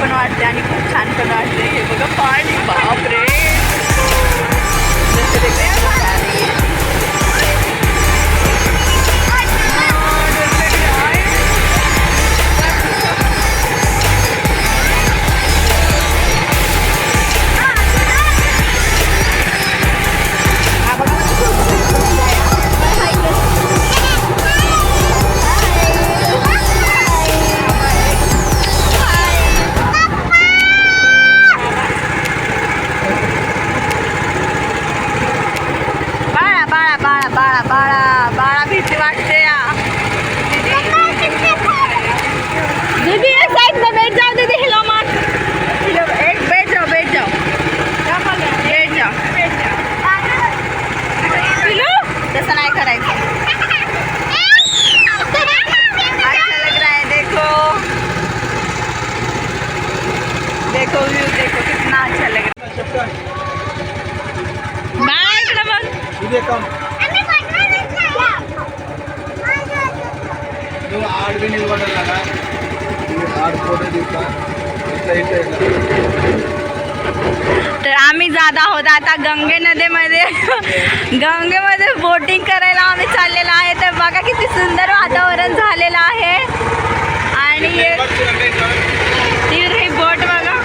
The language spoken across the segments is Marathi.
पण वाटते आणि खूप छान पण वाटते. हे बघा पाणी बापरे. किती काम. तर आम्ही जात आहोत आता गंगे नदीमध्ये. गंगेमध्ये बोटिंग करायला आम्ही चाललेलो आहे. तर बघा किती सुंदर वातावरण झालेलं आहे. आणि ही बोट बघा.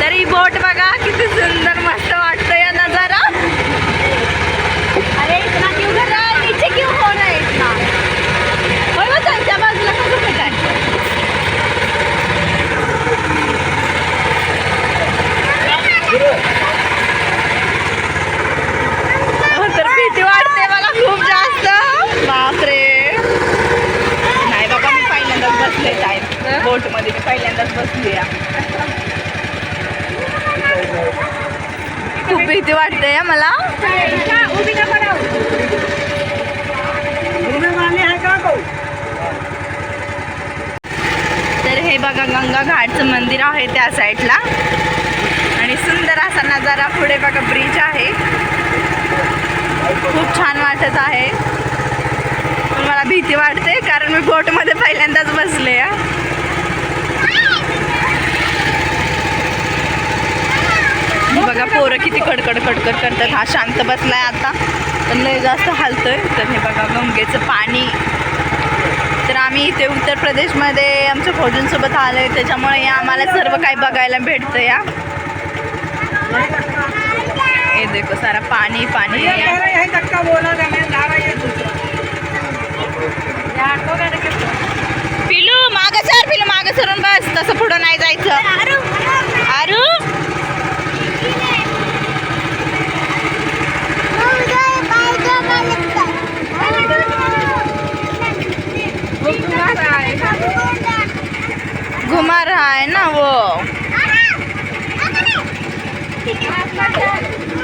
तर ही बोट बघा किती सुंदर मस्त वाटत टाईम मी पहिल्यांदाच बसली खूप भीती वाटते मला. तर हे बघा गंगा घाटचं मंदिर आहे त्या साईडला. आणि सुंदर असा नजारा पुढे बघा ब्रिज आहे. खूप छान वाटत आहे. मला भीती वाटते कारण मी बोटमध्ये पहिल्यांदाच बसले आहे बघा पोरं किती कडकड कडकड करतात. हा शांत बसलाय आता. पण लय जास्त हालतोय. तर हे बघा गंगेचं पाणी. तर आम्ही इथे उत्तर प्रदेशमध्ये आमच्या फौजींसोबत आलो आहे त्याच्यामुळे या आम्हाला सर्व काही बघायला भेटतं या. हे देखो सारा पाणी पाणी. पिलू माग सर पिलू माग सरून बस. तसं पुढं नाही जायचं. Thank you.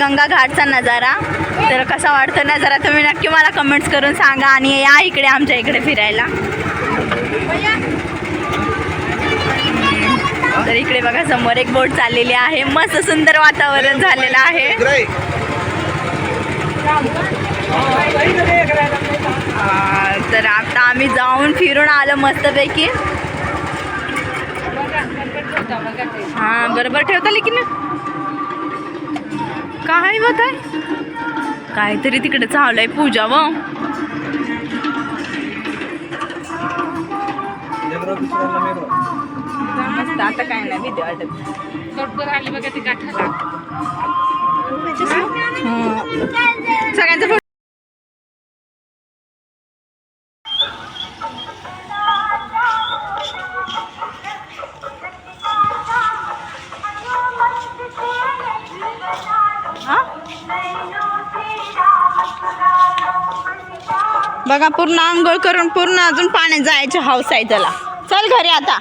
गंगा घाटचा नजारा. तर कसा वाटतो नजारा तुम्ही नक्की मला कमेंट्स करून सांगा आणि या इकडे आमच्या इकडे फिरायला. तर इकडे बघा समोर एक बोट चाललेली आहे. मस्त सुंदर वातावरण झालेलं आहे. तर आता आम्ही जाऊन फिरून आलो मस्तपैकी. हा बरोबर ठेवता की ना? काय होत आहे काहीतरी तिकडे चालू आहे पूजा व. मस्त आता काय नाही भीती वाटत लवकर आली बघा ती काठाला सगळ्यांचा बघा पूर्ण आंघोळ करून पूर्ण अजून पाण्यात जायचं हाऊस आहे त्याला. चल घरी आता.